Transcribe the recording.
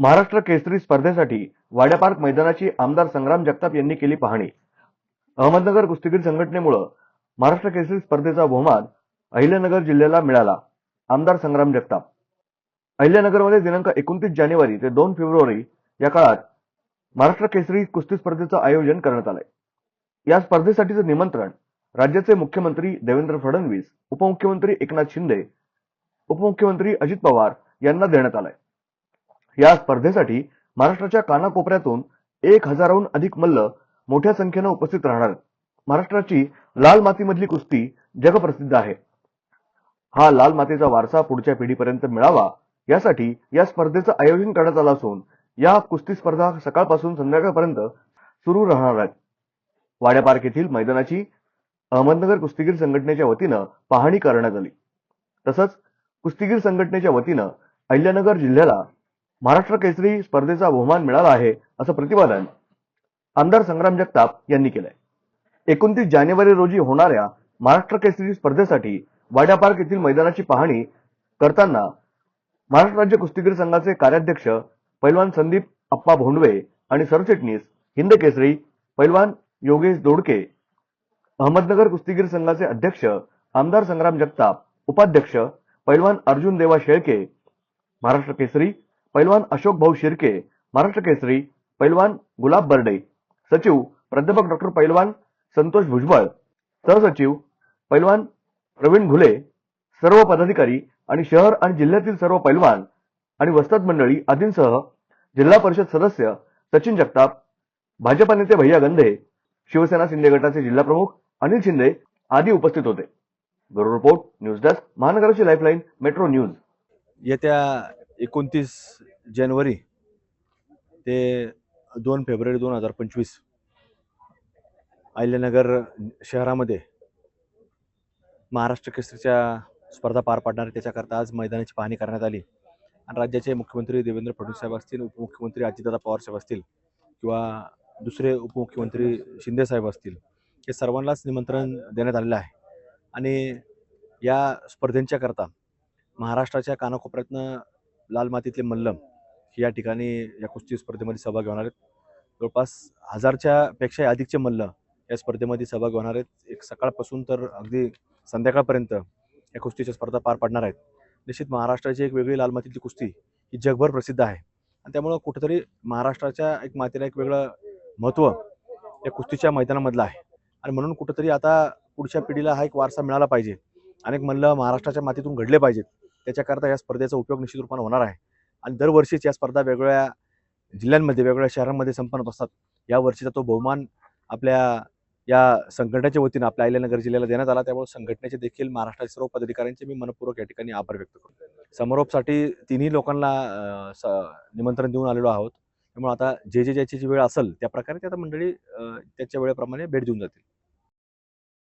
महाराष्ट्र केसरी स्पर्धेसाठी वाड्यापार्क मैदानाची आमदार संग्राम जगताप यांनी केली पाहणी. अहमदनगर कुस्तीगीर संघटनेमुळे महाराष्ट्र केसरी स्पर्धेचा बहुमान अहिल्यानगर जिल्ह्याला मिळाला आमदार संग्राम जगताप. अहिल्यानगरमध्ये दिनांक एकोणतीस जानेवारी ते दोन फेब्रुवारी या काळात महाराष्ट्र केसरी कुस्ती स्पर्धेचं आयोजन करण्यात आलंय. या स्पर्धेसाठीचं निमंत्रण राज्याचे मुख्यमंत्री देवेंद्र फडणवीस उपमुख्यमंत्री एकनाथ शिंदे उपमुख्यमंत्री अजित पवार यांना देण्यात आलंय. या स्पर्धेसाठी महाराष्ट्राच्या कानाकोपऱ्यातून एक हजाराहून अधिक मल्ल मोठ्या संख्येनं उपस्थित राहणार. आहेत. महाराष्ट्राची लाल मातीमधली कुस्ती जगप्रसिद्ध आहे. हा लाल मातीचा वारसा पुढच्या पिढीपर्यंत मिळावा यासाठी या स्पर्धेचं आयोजन करण्यात आलं असून या कुस्ती स्पर्धा सकाळपासून संध्याकाळपर्यंत सुरू राहणार आहेत. वाड्यापार्क येथील मैदानाची अहमदनगर कुस्तीगीर संघटनेच्या वतीनं पाहणी करण्यात आली. तसंच कुस्तीगीर संघटनेच्या वतीनं अहिल्यानगर जिल्ह्याला महाराष्ट्र केसरी स्पर्धेचा बहुमान मिळाला आहे असं प्रतिपादन आमदार संग्राम जगताप यांनी केलंय. एकोणतीस जानेवारी रोजी होणाऱ्या महाराष्ट्र केसरी स्पर्धेसाठी वाड्या पार्क येथील मैदानाची पाहणी करताना महाराष्ट्र राज्य कुस्तीगीर संघाचे कार्याध्यक्ष पैलवान संदीप अप्पा भोंडवे आणि सरचिटणीस हिंद केसरी पैलवान योगेश दोडके अहमदनगर कुस्तीगीर संघाचे अध्यक्ष आमदार संग्राम जगताप उपाध्यक्ष पैलवान अर्जुन देवा शेळके महाराष्ट्र केसरी पैलवान अशोक भाऊ शिर्के महाराष्ट्र केसरी पैलवान गुलाब बर्डे सचिव प्राध्यापक डॉक्टर पैलवान संतोष भुजबळ सहसचिव पैलवान प्रवीण घुले सर्व पदाधिकारी आणि शहर आणि जिल्ह्यातील सर्व पैलवान आणि वस्ताद मंडळी आदींसह जिल्हा परिषद सदस्य सचिन जगताप भाजपा नेते भैया गंधे शिवसेना शिंदे गटाचे जिल्हा प्रमुख अनिल शिंदे आदी उपस्थित होते. ब्युरो रिपोर्ट न्यूज डेस्क महानगराची लाईफलाईन मेट्रो न्यूज. येत्या एकोणतीस जानेवारी ते दोन फेब्रुवारी दोन हजार पंचवीस अहिल्यानगर शहरामध्ये महाराष्ट्र केसरीच्या स्पर्धा पार पाडणार त्याच्याकरता आज मैदानाची पाहणी करण्यात आली. आणि राज्याचे मुख्यमंत्री देवेंद्र फडणवीस साहेब असतील उपमुख्यमंत्री अजितदादा पवार साहेब असतील किंवा दुसरे उपमुख्यमंत्री शिंदे साहेब असतील हे सर्वांनाच निमंत्रण देण्यात आलेलं आहे. आणि या स्पर्धेंच्या करता महाराष्ट्राच्या कानाकोपऱ्यातनं लाल मातीतले मल्लम हे या ठिकाणी या कुस्ती स्पर्धेमध्ये सहभागी होणार आहेत. जवळपास हजारच्या पेक्षा अधिकचे मल्ल या स्पर्धेमध्ये सहभागी होणार आहेत. एक सकाळपासून तर अगदी संध्याकाळपर्यंत या कुस्तीच्या स्पर्धा पार पडणार आहेत. निश्चित महाराष्ट्राची एक वेगळी लाल मातीतली कुस्ती ही जगभर प्रसिद्ध आहे. आणि त्यामुळं कुठेतरी महाराष्ट्राच्या एक मातीला एक वेगळं महत्त्व या कुस्तीच्या मैदानामधलं आहे. आणि म्हणून कुठंतरी आता पुढच्या पिढीला हा एक वारसा मिळाला पाहिजे. अनेक मल्ल महाराष्ट्राच्या मातीतून घडले पाहिजेत. त्याच्याकरता या स्पर्धेचा उपयोग निश्चित रूपाने होणार आहे. आणि दरवर्षीच या स्पर्धा वेगवेगळ्या जिल्ह्यांमध्ये वेगवेगळ्या शहरांमध्ये संपन्न होत असतात. या वर्षीचा तो बहुमान आपल्या या संघटनेच्या वतीनं आपल्या अहिल्यानगर जिल्ह्याला देण्यात आला. त्यामुळे संघटनेचे देखील महाराष्ट्रातील सर्व पदाधिकाऱ्यांचे मी मनपूर्वक या ठिकाणी आभार व्यक्त करतो. समारोपसाठी तिन्ही लोकांना स- निमंत्रण देऊन आलेलो आहोत. त्यामुळे आता जे जे ज्याची जी वेळ असेल त्या प्रकारे ते आता मंडळी त्याच्या वेळेप्रमाणे भेट देऊन जातील.